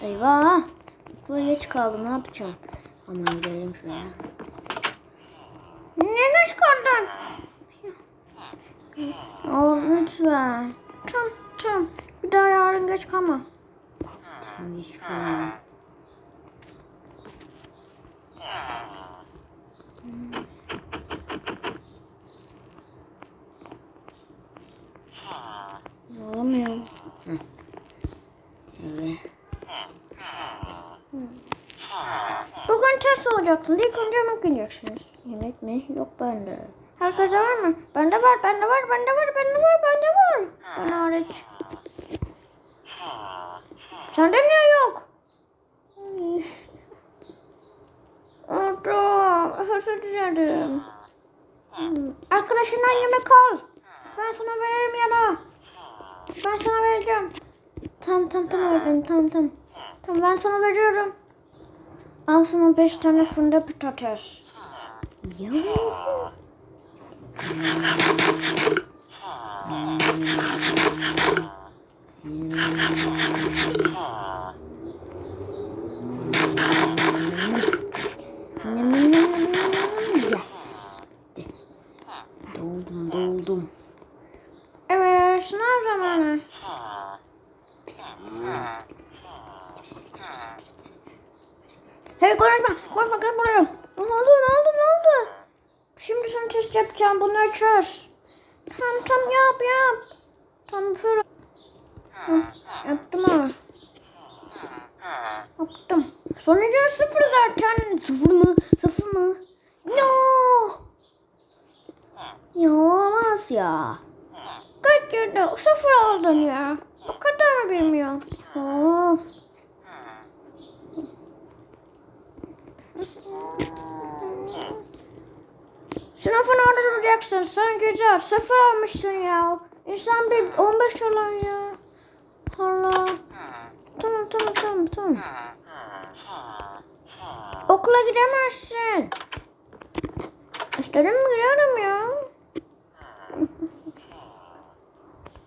Eyvah. Okula geç kaldım. Ne yapacağım? Aman gidelim şuraya. Ne geç kaldın? Oğlum lütfen. Tamam tamam. Bir daha yarın geç kalma. Tamam geç kalma. Alamıyorum. Heh. Olacaktım. İlk önce yemek yiyeceksiniz. Yemek mi? Yok bende. Herkese var mı? Bende var, bende var, bende var, bende var, bende var. Ben hariç. Sende niye yok? Unuttum. Dilerim. Hmm. Arkadaşından yemek al. Ben sana veririm ya da. Ben sana vereceğim. Tamam tamam tamam öğretmenim tamam tamam. Tamam ben sana veriyorum. Al sana beş tane fırında patates. Yuh. Yes. Doldum doldum. Evet sınav zamanı. Hey konuşma konuşma gel buraya. Ne oldu ne oldu ne oldu? Şimdi sana test yapacağım bunları çöz. Tamam tamam yap yap. Tamam. Hı, Yaptım ama. Yaptım. Sonucu sıfır zaten. Sıfır mı? Sıfır mı? No. Ya olamaz ya. Kaç yerde sıfır aldın ya. O kadar mı bilmiyorum? Of. Sınıfın orada duracaksın. Sen güzel. Sıfır almışsın ya. İnsan bir 15 alan ya. Allah. Tamam tamam tamam tamam. Okula gidemezsin. İstedim gidiyorum ya.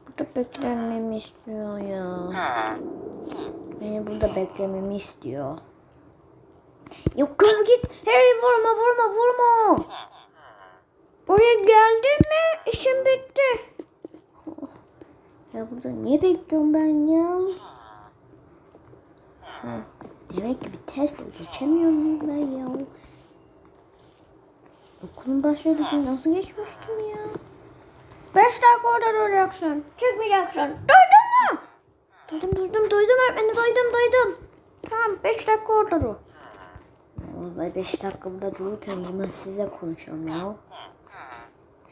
Burada beklenmemi istiyor ya. Beni burada beklememi istiyor. Yok kız git. Hey vurma vurma vurma. Oraya geldin mi işim bitti. Ya burada niye bekliyorum ben ya? Ha, demek ki bir testle geçemiyorum ben ya. Okulun başladığı nasıl geçmiştim ya? Beş dakika orada duracaksın. Çıkmayacaksın. Duydun mu? Duydum duydum duydum öğretmenim duydum duydum. Tamam beş dakika orada dur. Vallahi beş dakika burada dururken size konuşalım ya.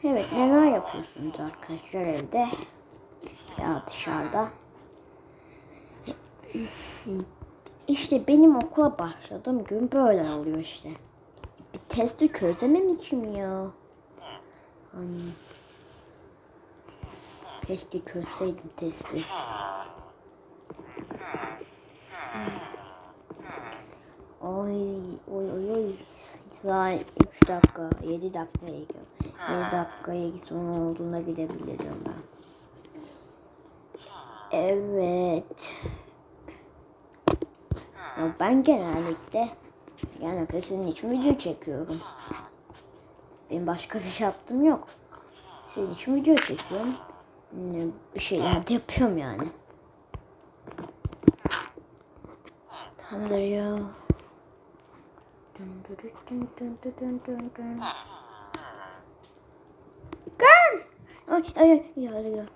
Evet neler yapıyorsunuz arkadaşlar evde? Ya dışarıda. İşte benim okula başladığım gün böyle oluyor işte. Bir testi çözememişim ya. Hani keşke çözseydim testi. Oy oy oy oy. Saat 3 dakika 7 dakikaya gidiyor. 7 dakikaya son olduğunda gidebilirim ben. Evet. Ya ben genellikle genellikle senin için video çekiyorum. Benim başka bir şey yaptığım yok. Senin için video çekiyorum. Bir şeyler de yapıyorum yani. Tamamdır ya. Dın dın dın dın dın dın dın dın. Gel. Ay ay geldi gel.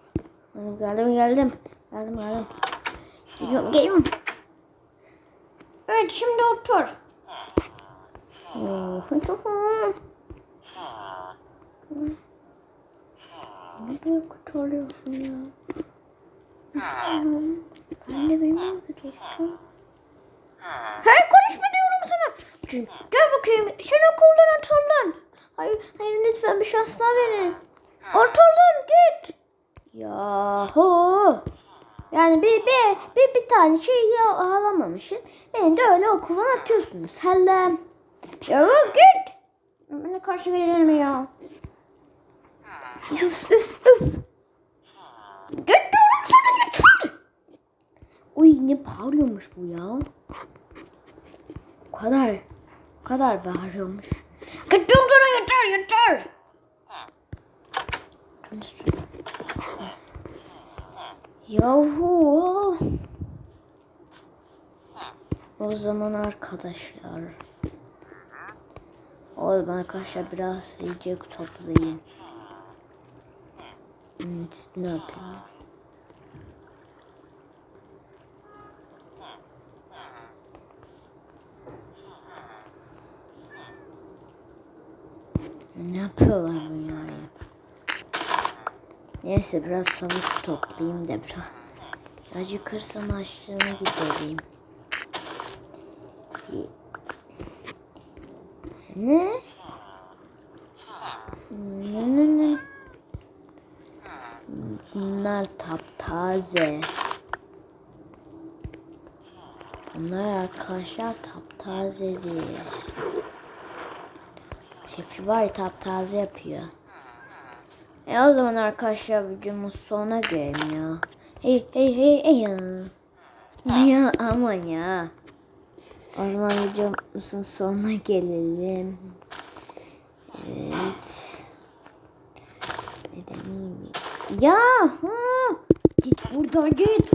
Geldim geldim geldim. Geldim. Geliyorum geliyorum. Evet şimdi otur. Ne kadar kötü oluyorsun ya. Ben de bilmiyorum ki dostum. Hey konuşma diyorum sana. Gel bakayım. Sen okuldan atıldın. Hayır, hayır lütfen bir şans daha verin. Atıldın git. Yahu. Yani bir, bir, bir, bir tane şey alamamışız. Beni de öyle okuldan atıyorsunuz. Sellem. Ya git. Bana karşı verilir mi ya? Üf üf üf. Git diyorum sana git. Uy ne bağırıyormuş bu ya. O kadar. O kadar bağırıyormuş. Gittim sana yeter yeter. Yahu. O zaman arkadaşlar. O zaman arkadaşlar biraz yiyecek toplayayım. Evet, ne yapayım? Ne yapıyorlar bu yani? Neyse biraz tavuk toplayayım da biraz. Acıkırsam açlığını gidereyim. Ne? Ne ne ne? Bunlar taptaze. Bunlar arkadaşlar taptazedir. Şefi var ya taptaze yapıyor. E o zaman arkadaşlar videomuz sonuna gelelim ya. Hey hey hey hey ya. Ya aman ya. O zaman videomuzun sonuna gelelim. Evet. Neden iyi mi? Ya ha. Git buradan git.